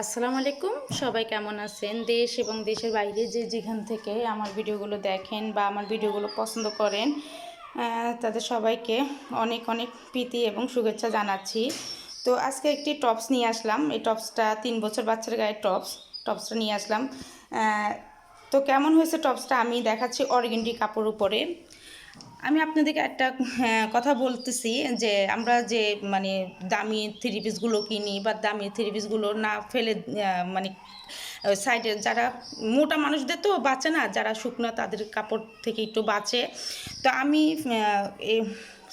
আসসালামু আলাইকুম। সবাই কেমন আছেন? দেশ এবং দেশের বাইরে যে যেখান থেকে আমার ভিডিওগুলো দেখেন বা আমার ভিডিওগুলো পছন্দ করেন তাদের সবাইকে অনেক অনেক প্রীতি এবং শুভেচ্ছা জানাচ্ছি। তো আজকে একটি টপস নিয়ে আসলাম। এই টপসটা তিন বছর বাচ্চার গায়ে টপস, টপসটা নিয়ে আসলাম। তো কেমন হয়েছে টপসটা আমি দেখাচ্ছি অর্গেন্ডি কাপড় উপরে। আমি আপনাদেরকে একটা হ্যাঁ, কথা বলতেছি যে আমরা যে মানে দামি থ্রি পিসগুলো কিনি বা দামি থ্রি পিসগুলো না ফেলে মানে সাইডে যারা মোটা মানুষদের তো বাঁচে না যারা শুকনো তাদের কাপড় থেকে একটু বাঁচে। তো আমি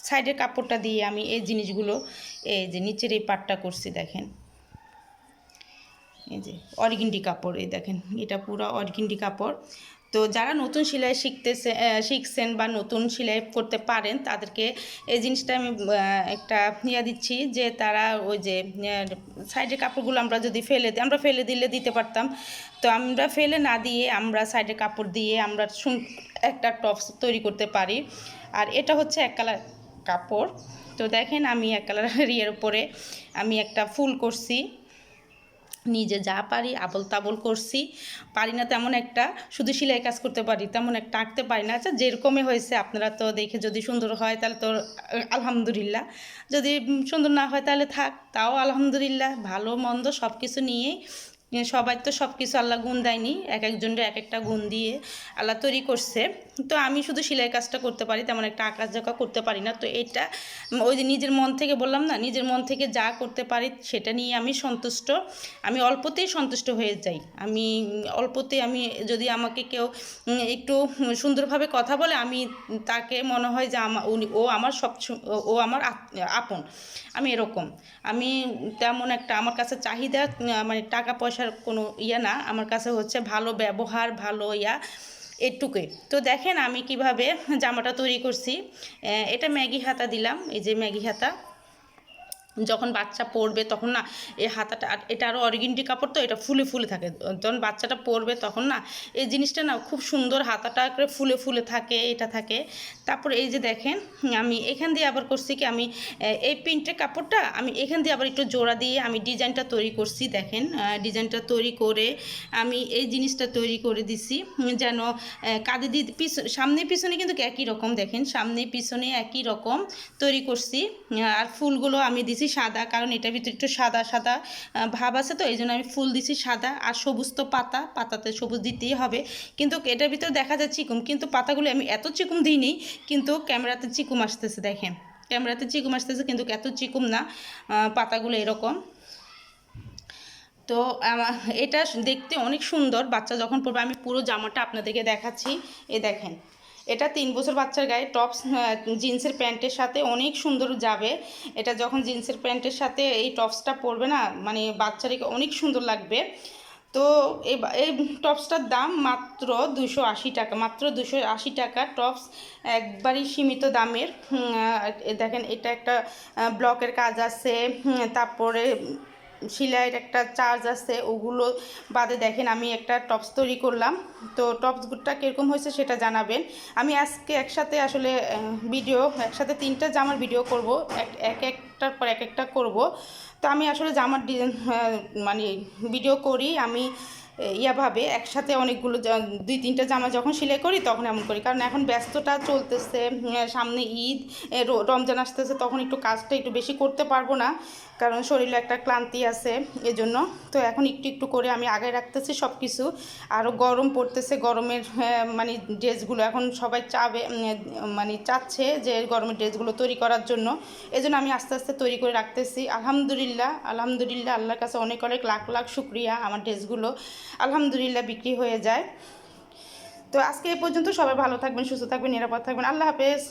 সাইডের কাপড়টা দিয়ে আমি এই জিনিসগুলো এই যে নিচের এই পাটটা করছি দেখেন। এই যে অর্গিন্ডি কাপড় এই দেখেন এটা পুরো অর্গিন্ডি কাপড়। তো যারা নতুন সেলাই শিখতেছে শিখছেন বা নতুন সেলাই করতে পারেন, তাদেরকে এই জিনিসটা আমি একটা ইয়া দিচ্ছি যে তারা ওই যে সাইডের কাপড়গুলো আমরা যদি ফেলে দিই আমরা ফেলে দিলে দিতে পারতাম। তো আমরা ফেলে না দিয়ে আমরা সাইডের কাপড় দিয়ে আমরা একটা টপস তৈরি করতে পারি। আর এটা হচ্ছে এক কালার কাপড়। তো দেখেন আমি এক কালার ইয়ের উপরে আমি একটা ফুল করছি। নিজে যা পারি আবল তাবল করছি। পারি না তেমন একটা, শুধু সেলাই কাজ করতে পারি, তেমন একটা আঁকতে পারি না। আচ্ছা যেরকমই হয়েছে, আপনারা তো দেখে যদি সুন্দর হয়, তাহলে তো আলহামদুলিল্লাহ। যদি সুন্দর না হয়, তাহলে থাক, তাও আলহামদুলিল্লাহ, ভালো, মন্দ সব কিছু নিয়েই সবাই তো সব কিছু আল্লাহ গুণ দেয়নি, এক একজনের এক একটা গুণ দিয়ে আল্লাহ তৈরি করছে। তো আমি শুধু সেলাই কাজটা করতে পারি, তেমন একটা আঁকা জাঁকা করতে পারি না। তো এটা ওই যে নিজের মন থেকে বললাম না, নিজের মন থেকে যা করতে পারি সেটা নিয়ে আমি সন্তুষ্ট। আমি অল্পতেই সন্তুষ্ট হয়ে যাই। আমি অল্পতে আমি যদি আমাকে কেউ একটু সুন্দরভাবে কথা বলে, আমি তাকে মনে হয় যে আমা, উনি, ও আমার সব ও- আমার আপন। আমি এরকম। আমি তেমন একটা আমার কাছে চাহিদা মানে টাকা পয়সার কোনো ইয়া না, আমার কাছে হচ্ছে ভালো ব্যবহার, ভালো ইয়া এটুকুই। তো দেখেন আমি কীভাবে জামাটা তৈরি করছি। এটা ম্যাগি হাতা দিলাম, এই যে ম্যাগি হাতা। যখন বাচ্চা পড়বে তখন না এই হাতাটা এটা আরও অরিগিনটি কাপড় তো, এটা ফুলে ফুলে থাকে। যখন বাচ্চাটা পড়বে তখন না এই জিনিসটা না খুব সুন্দর হাতাটা করে ফুলে ফুলে থাকে, এটা থাকে। তারপর এই যে দেখেন, আমি এখান দিয়ে আবার করছি কি, আমি এই প্রিন্টের কাপড়টা আমি এখান দিয়ে আবার একটু জোড়া দিয়ে আমি ডিজাইনটা তৈরি করছি, দেখেন ডিজাইনটা তৈরি করে আমি এই জিনিসটা তৈরি করে দিছি, যেন কাঁধে দিয়ে পিছনে সামনে পিছনে কিন্তু একই রকম, দেখেন, সামনে পিছনে একই রকম তৈরি করছি, আর ফুলগুলো আমি দিছি সাদা, কারণ এটার ভিতরে একটু সাদা সাদা ভাব আছে তো এই জন্য আমি ফুল দিছি সাদা আর সবুজ তো পাতা, পাতাতে সবুজ দিতেই হবে। কিন্তু এটার ভিতরে দেখা যায় চিকুম, কিন্তু পাতাগুলো আমি এত চিকুম দিইনি, কিন্তু ক্যামেরাতে চিকুম আসতেছে, দেখেন। ক্যামেরাতে চিকুম আসতেছে, কিন্তু এত চিকুম না পাতাগুলো এরকম। তো এটা দেখতে অনেক সুন্দর, বাচ্চা যখন পড়বে, আমি পুরো জামাটা আপনাদেরকে দেখাচ্ছি। এ দেখেন এটা তিন বছর বাচ্চার গায়ে টপস জিন্সের প্যান্টের সাথে অনেক সুন্দর যাবে। এটা যখন জিন্সের প্যান্টের সাথে এই টপসটা পরবে না মানে বাচ্চাদেরকে অনেক সুন্দর লাগবে। তো এই টপসটার দাম মাত্র দুশো আশি টাকা, মাত্র দুশো আশি টাকা। টপস একবারই সীমিত দামের। দেখেন, এটা একটা ব্লকের কাজ আছে। তারপরে সেলাইয়ের একটা চার্জ আছে, ওগুলো বাদে দেখেন আমি একটা টপস তৈরি করলাম। তো টপসগুলোটা কীরকম হয়েছে সেটা জানাবেন। আমি আজকে একসাথে আসলে ভিডিও একসাথে তিনটা জামার ভিডিও করব, এক এক একটার পর এক একটা করব। তো আমি আসলে জামার মানে ভিডিও করি, আমি ইয়াভাবে একসাথে অনেকগুলো দুই তিনটা জামা যখন সেলাই করি তখন এমন করি। কারণ এখন ব্যস্ততা চলতেছে সামনে ঈদ রমজান আসতেছে তখন একটু কাজটা একটু বেশি করতে পারব না। কারণ শরীরে একটা ক্লান্তি আছে এজন্য। তো এখন একটু একটু করে আমি আগে রাখতেছি সব কিছু আরও গরম পড়তেছে গরমের হ্যাঁ, মানে ড্রেসগুলো এখন সবাই চাবে মানে চাচ্ছে যে গরমের ড্রেসগুলো তৈরি করার জন্য। এজন্য আমি আস্তে আস্তে তৈরি করে রাখতেছি। আলহামদুলিল্লাহ আলহামদুলিল্লাহ আল্লাহর কাছে অনেক অনেক লাখ লাখ শুক্রিয়া আমার ড্রেসগুলো। আলহামদুলিল্লাহ বিক্রি হয়ে যায়। তো আজকে এই পর্যন্ত সবাই ভালো থাকবেন, সুস্থ থাকবেন, নিরাপদ থাকবেন। আল্লাহ হাফেজ।